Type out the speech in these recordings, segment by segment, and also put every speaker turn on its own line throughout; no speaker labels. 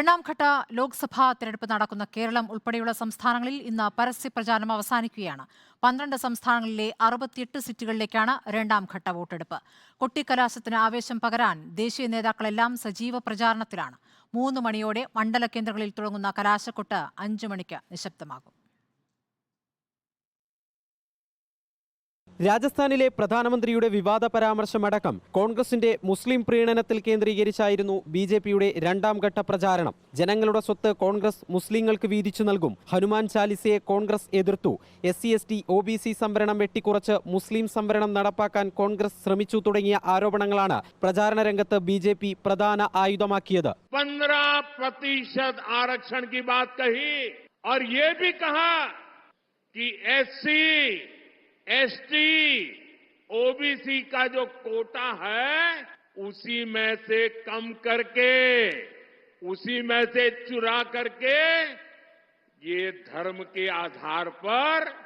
രണ്ടാം ഘട്ട ലോക്സഭാ തെരഞ്ഞെടുപ്പ് നടക്കുന്ന കേരളം ഉൾപ്പെടെയുള്ള സംസ്ഥാനങ്ങളിൽ ഇന്ന് പരസ്യ പ്രചാരണം അവസാനിക്കുകയാണ്. പന്ത്രണ്ട് സംസ്ഥാനങ്ങളിലെ അറുപത്തിയെട്ട് സീറ്റുകളിലേക്കാണ് രണ്ടാം ഘട്ട വോട്ടെടുപ്പ്. കൊട്ടിക്കലാശത്തിന് ആവേശം പകരാൻ ദേശീയ നേതാക്കളെല്ലാം സജീവ പ്രചാരണത്തിലാണ്. മൂന്ന് മണിയോടെ മണ്ഡല കേന്ദ്രങ്ങളിൽ തുടങ്ങുന്ന കലാശക്കൊട്ട് അഞ്ചു മണിക്ക് നിശബ്ദമാകും.
രാജസ്ഥാനിലെ പ്രധാനമന്ത്രിയുടെ വിവാദ പരാമർശമടക്കം കോൺഗ്രസിന്റെ മുസ്ലിം പ്രീണനത്തിൽ കേന്ദ്രീകരിച്ചായിരുന്നു ബി ജെ പിയുടെ രണ്ടാം ഘട്ട പ്രചാരണം ജനങ്ങളുടെ സ്വത്ത് കോൺഗ്രസ് മുസ്ലിങ്ങൾക്ക് വീതിച്ചു നൽകും ഹനുമാൻ ചാലിസയെ കോൺഗ്രസ് എതിർത്തു S C S T O B C സംവരണം വെട്ടിക്കുറച്ച് മുസ്ലിം സംവരണം നടപ്പാക്കാൻ കോൺഗ്രസ് ശ്രമിച്ചു തുടങ്ങിയ ആരോപണങ്ങളാണ് പ്രചാരണ രംഗത്ത് ബി ജെ പി പ്രധാന ആയുധമാക്കിയത്
पंद्रह प्रतिशत आरक्षण की बात कही और ये भी कहा कि एससी एसटी ओबीसी का जो कोटा है, उसी में से कम करके, उसी में से चुरा करके, ये धर्म के आधार पर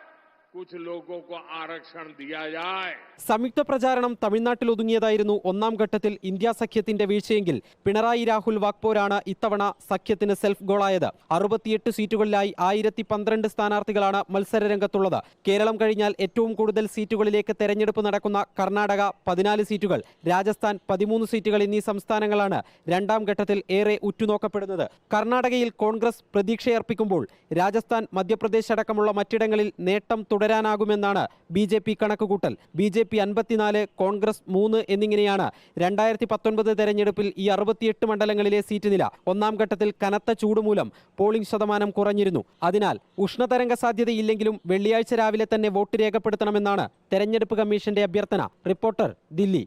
कुछ लोगों को आरक्षण दिया जाए
സംയുക്ത പ്രചാരണം തമിഴ്നാട്ടിൽ ഒതുങ്ങിയതായിരുന്നു ഒന്നാം ഘട്ടത്തിൽ ഇന്ത്യ സഖ്യത്തിന്റെ വീഴ്ചയെങ്കിൽ പിണറായി രാഹുൽ വാക്പോരാണ് ഇത്തവണ സഖ്യത്തിന് സെൽഫ് ഗോളായത് അറുപത്തിയെട്ട് സീറ്റുകളിലായി ആയിരത്തി പന്ത്രണ്ട് സ്ഥാനാർത്ഥികളാണ് മത്സര രംഗത്തുള്ളത് കേരളം കഴിഞ്ഞാൽ ഏറ്റവും കൂടുതൽ സീറ്റുകളിലേക്ക് തെരഞ്ഞെടുപ്പ് നടക്കുന്ന കർണാടക പതിനാല് സീറ്റുകൾ രാജസ്ഥാൻ പതിമൂന്ന് സീറ്റുകൾ എന്നീ സംസ്ഥാനങ്ങളാണ് രണ്ടാം ഘട്ടത്തിൽ ഏറെ ഉറ്റുനോക്കപ്പെടുന്നത് കർണാടകയിൽ കോൺഗ്രസ് പ്രതീക്ഷയർപ്പിക്കുമ്പോൾ രാജസ്ഥാൻ മധ്യപ്രദേശ് അടക്കമുള്ള മറ്റിടങ്ങളിൽ നേട്ടം തുടരാനാകുമെന്നാണ് ബി ജെ പി കണക്കുകൂട്ടൽ. ബി ജെ പി അൻപത്തിനാല് കോൺഗ്രസ് മൂന്ന് എന്നിങ്ങനെയാണ് രണ്ടായിരത്തി പത്തൊൻപത് തെരഞ്ഞെടുപ്പിൽ ഈ അറുപത്തിയെട്ട് മണ്ഡലങ്ങളിലെ സീറ്റ് നില. ഒന്നാം ഘട്ടത്തിൽ കനത്ത ചൂട് മൂലം പോളിംഗ് ശതമാനം കുറഞ്ഞിരുന്നു. അതിനാൽ ഉഷ്ണതരംഗ സാധ്യതയില്ലെങ്കിലും വെള്ളിയാഴ്ച രാവിലെ തന്നെ വോട്ട് രേഖപ്പെടുത്തണമെന്നാണ് തെരഞ്ഞെടുപ്പ് കമ്മീഷന്റെ അഭ്യർത്ഥന. റിപ്പോർട്ടർ ദില്ലി.